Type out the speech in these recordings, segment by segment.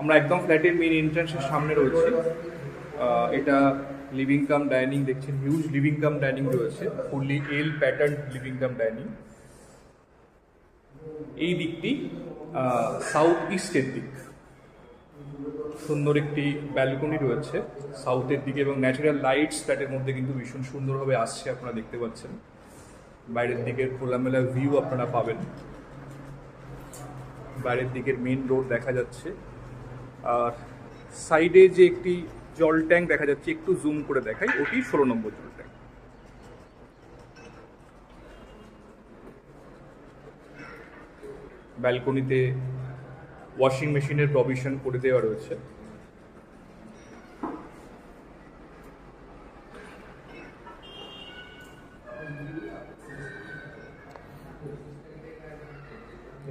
আমরা একদম ফ্ল্যাটের মেইন এন্ট্রান্সের সামনে রয়েছি। এটা লিভিং কাম ডাইনিং দেখছেন হিউজ লিভিং কাম ডাইনিং রয়েছে। Fully L pattern living cum dining এই দিকটি সাউথ ইস্টের দিক। সুন্দর একটি ব্যালকনি রয়েছে সাউথের দিকে এবং ন্যাচারাল লাইটস ফ্ল্যাটের মধ্যে কিন্তু ভীষণ সুন্দরভাবে আসছে, আপনারা দেখতে পাচ্ছেন। বাইরের দিকের খোলামেলা ভিউ আপনারা পাবেন। বাইরের দিকের মেন রোড দেখা যাচ্ছে। আর সাইডে যে একটি জল ট্যাঙ্ক দেখা যাচ্ছে, একটু জুম করে দেখাই, ওটি ষোলো নম্বর জল ট্যাঙ্ক। ব্যালকনিতে ওয়াশিং মেশিনের প্রভিশন করে দেওয়া রয়েছে।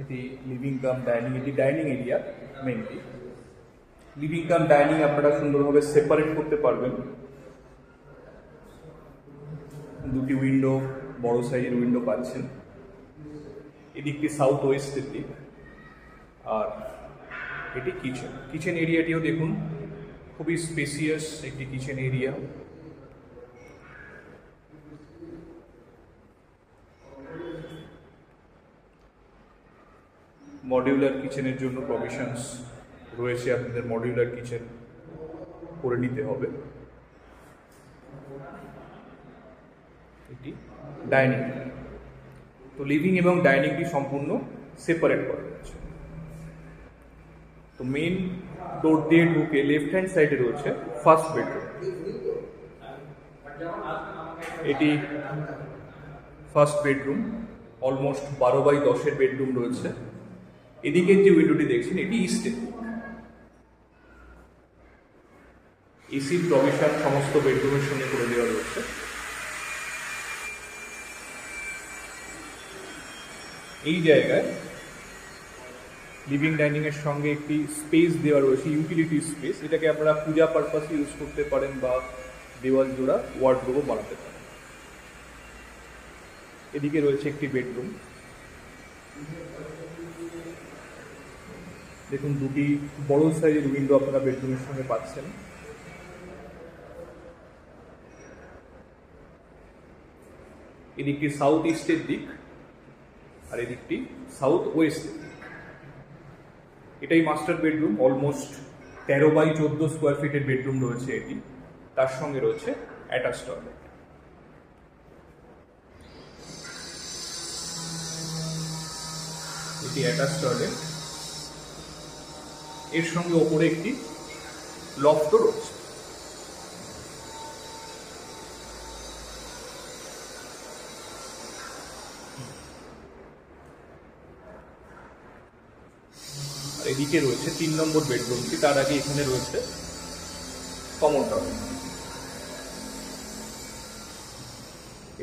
এটি লিভিং কাম ডাইনিং এটি dining area mainly living dining আপনারা সুন্দরভাবে সেপারেট করতে পারবেন। দুটি উইন্ডো বড় সাইজের উইন্ডো পাচ্ছেন। এদিকটি সাউথ ওয়েস্টের দিক। আর এটি কিচেন কিচেন এরিয়াটিও দেখুন, খুবই স্পেসিয়াস একটি কিচেন এরিয়া মডিউলার কিচেনের জন্য প্রভিশনস রয়েছে আপনাদের মডিউলার কিচেন করে নিতে হবে। এটি ডাইনিং। তো লিভিং এবং ডাইনিংটি সম্পূর্ণ সেপারেট করা রয়েছে তো মেন ডোর দিয়ে ঢুকে লেফট হ্যান্ড সাইডে রয়েছে ফার্স্ট বেডরুম এটি ফার্স্ট বেডরুম অলমোস্ট বারো বাই দশের বেডরুম রয়েছে। এদিকে যে উইন্ডোটি দেখছেন, এটি ইস্টের দিক এসির প্রভিশন সমস্ত বেডরুমের সঙ্গে করে দেওয়া রয়েছে। এই জায়গায় লিভিং ডাইনিং এর সঙ্গে একটি স্পেস দেওয়া রয়েছে ইউটিলিটি স্পেস এটাকে আপনারা পূজা পারপাসে ইউজ করতে পারেন বা দেওয়াল জোড়া ওয়ার্ডরোবও বানাতে পারেন। এদিকে রয়েছে একটি বেডরুম দেখুন, দুটি বড় সাইজের উইন্ডো আপনারা বেডরুমের সঙ্গে পাচ্ছেন। এদিকটি সাউথ ইস্টের দিক আর এদিকটি সাউথ ওয়েস্টের দিক। এটাই মাস্টার বেডরুম অলমোস্ট তেরো বাই চোদ্দ স্কোয়ার ফিটের বেডরুম রয়েছে এটি। তার সঙ্গে রয়েছে অ্যাটাচ টয়লেট এটি অ্যাটাচ টয়লেট এর সঙ্গে ওপরে একটি লফটও রয়েছে। এদিকে রয়েছে তিন নম্বর বেডরুমটি, তার আগে এখানে রয়েছে কমন টয়লেট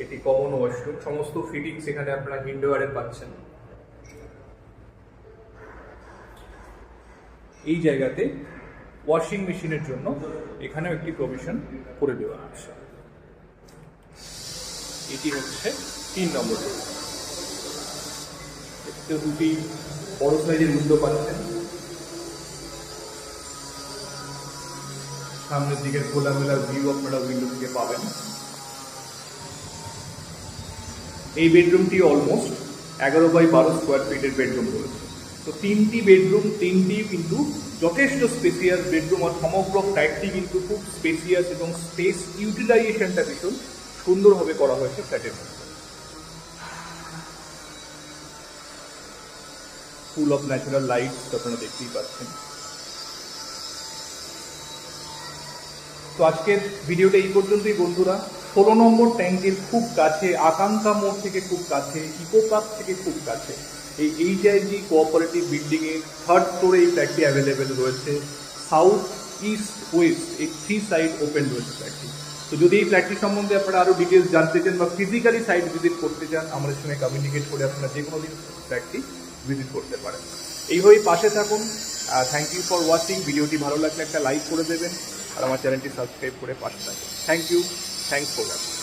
এটি কমন ওয়াশরুম সমস্ত ফিটিংস এখানে আপনারা হিন্ডোয়ারে পাচ্ছেন। এই জায়গাতে ওয়াশিং মেশিনের জন্য এখানেও একটি প্রভিশন করে দেওয়া হচ্ছে এটি হচ্ছে তিন নম্বর দুটি বড় সাইজের উইন্ডো পাচ্ছেন। সামনের দিকের খোলামেলা ভিউ আপনারা উইন্ডো থেকে পাবেন। এই বেডরুমটি অলমোস্ট এগারো বাই বারো স্কোয়ার ফিটের বেডরুম রয়েছে। তো তিনটি বেডরুম তিনটি কিন্তু যথেষ্ট স্পেসিয়াস বেডরুম আর সমগ্র ফ্ল্যাটটি কিন্তু খুব স্পেসিয়াস এবং স্পেস ইউটিলাইজেশনটা ভীষণ সুন্দরভাবে করা হয়েছে ফ্ল্যাটের মধ্যে। ফুল অফ ন্যাচারাল লাইটস আপনারা দেখতেই পাচ্ছেন। তো আজকের ভিডিওটা এই পর্যন্তই, বন্ধুরা। ষোলো নম্বর ট্যাঙ্কের খুব কাছে, আকাঙ্ক্ষা মোড় থেকে খুব কাছে ইকো পার্ক থেকে খুব কাছে। এই এইচআইজি কোঅপারেটিভ বিল্ডিং এর থার্ড ফ্লোরে এই ফ্ল্যাটটি অ্যাভেলেবেল রয়েছে। সাউথ ইস্ট ওয়েস্ট এই থ্রি সাইড ওপেন রয়েছে ফ্ল্যাটটি তো যদি এই ফ্ল্যাটটি সম্বন্ধে আপনারা আরও ডিটেলস জানতে চান বা ফিজিক্যালি সাইট ভিজিট করতে চান, আমাদের সঙ্গে কমিউনিকেট করে আপনারা যে কোনো দিন ফ্ল্যাটটি ভিজিট করতে পারেন। এইভাবেই পাশে থাকুন। থ্যাংক ইউ ফর ওয়াচিং ভিডিওটি ভালো লাগলে একটা লাইক করে দেবেন। আর আমার চ্যানেলটি সাবস্ক্রাইব করে পাশে থাকুন thank you thanks for watching